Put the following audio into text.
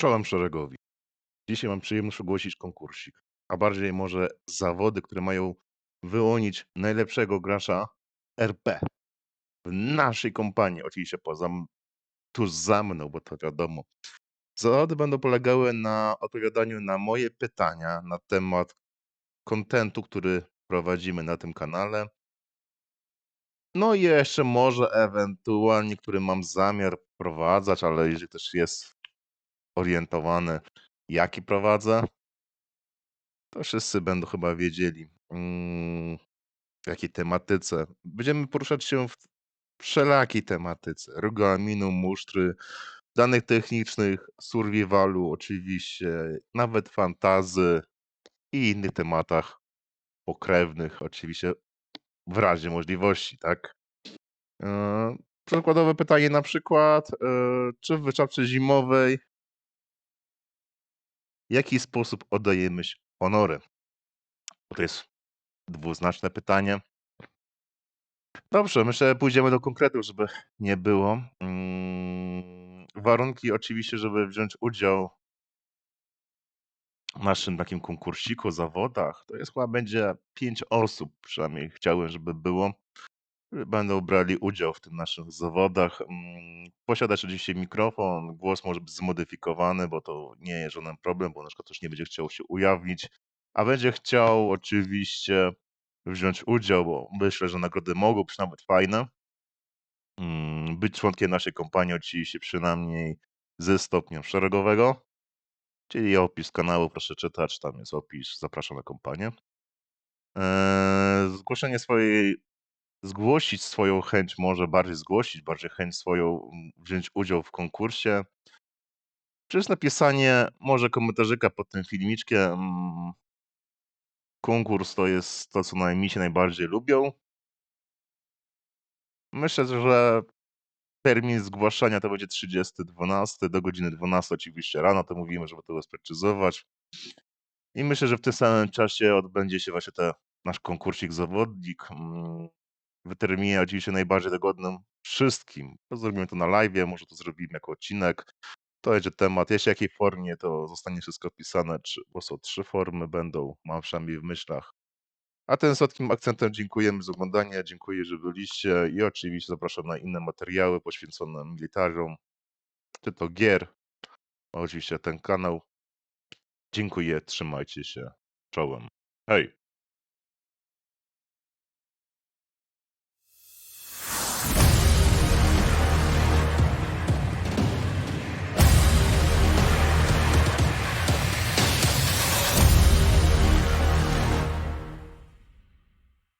Czołem szeregowi. Dzisiaj mam przyjemność ogłosić konkursik, a bardziej może zawody, które mają wyłonić najlepszego gracza RP w naszej kompanii. Oczywiście poza tuż za mną, bo to wiadomo. Zawody będą polegały na odpowiadaniu na moje pytania na temat kontentu, który prowadzimy na tym kanale. No i jeszcze może ewentualnie, który mam zamiar wprowadzać, ale jeżeli też jest orientowany, jaki prowadzę, to wszyscy będą chyba wiedzieli, mm, w jakiej tematyce. Będziemy poruszać się w wszelakiej tematyce. Regulaminu, musztry, danych technicznych, survivalu oczywiście, nawet fantazy i innych tematach pokrewnych, oczywiście w razie możliwości, tak? Eee, Przykładowe pytanie na przykład, eee, czy w wyczapce zimowej w jaki sposób oddajemy honory? To jest dwuznaczne pytanie. Dobrze, myślę, że pójdziemy do konkretów, żeby nie było. Mm, warunki oczywiście, żeby wziąć udział w naszym takim konkursiku, zawodach, to jest chyba będzie 5 osób, przynajmniej chciałem, żeby było. Będą brali udział w tym naszych zawodach. Mm, Posiadać oczywiście mikrofon, głos może być zmodyfikowany, bo to nie jest żaden problem, bo na przykład ktoś nie będzie chciał się ujawnić, a będzie chciał oczywiście wziąć udział, bo myślę, że nagrody mogą być nawet fajne. Mm, Być członkiem naszej kompanii oczywiście przynajmniej ze stopniem szeregowego, czyli opis kanału proszę czytać, tam jest opis, zapraszam na kompanię. Eee, Zgłoszenie swojej, zgłosić swoją chęć, może bardziej zgłosić, bardziej chęć swoją, mm, wziąć udział w konkursie. Przez napisanie może komentarzyka pod tym filmiczkiem. mm, Konkurs to jest to, co mi się najbardziej lubią. Myślę, że termin zgłaszania to będzie 30.12 do godziny 12 oczywiście rano, to mówimy, żeby to sprecyzować. I myślę, że w tym samym czasie odbędzie się właśnie ten nasz konkursik zawodnik. W terminie oczywiście najbardziej dogodnym wszystkim. Zrobimy to na live, może to zrobimy jako odcinek. To będzie temat. Jeśli w jakiej formie, to zostanie wszystko opisane, czy, bo są trzy formy, będą, mam przynajmniej w myślach. A tym słodkim akcentem dziękujemy za oglądanie, dziękuję, że byliście i oczywiście zapraszam na inne materiały poświęcone militariom, czy to gier, oczywiście ten kanał. Dziękuję, trzymajcie się, czołem. Hej!